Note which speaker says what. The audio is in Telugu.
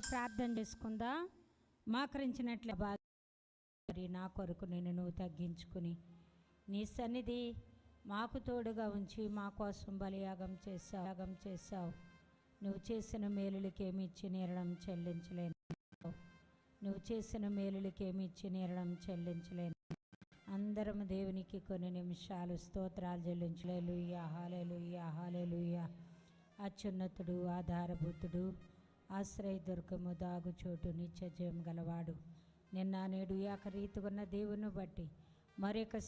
Speaker 1: ప్రార్థన చేసుకుందా? మాకరించినట్లే బాగా మరి నా కొరకు నేను నువ్వు తగ్గించుకుని నీ సన్నిధి మాకు తోడుగా ఉంచి మా కోసం బలియాగం చేసావు యాగం చేసావు నువ్వు చేసిన మేలులకేమి ఇచ్చి నేరడం చెల్లించలేను. నువ్వు చేసిన మేలులకేమి ఇచ్చి నేరడం చెల్లించలేను. అందరం దేవునికి కొన్ని నిమిషాలు స్తోత్రాలు చెల్లించలేలుయ్యా హాలేలుయ్యా హాలేలుయ్యా అత్యున్నతుడు ఆధారభూతుడు ఆశ్రయ దుర్గము దాగుచోటు నిత్య జయం గలవాడు. నిన్న నేడు యాక రీతిగున్న దేవుని బట్టి మరొక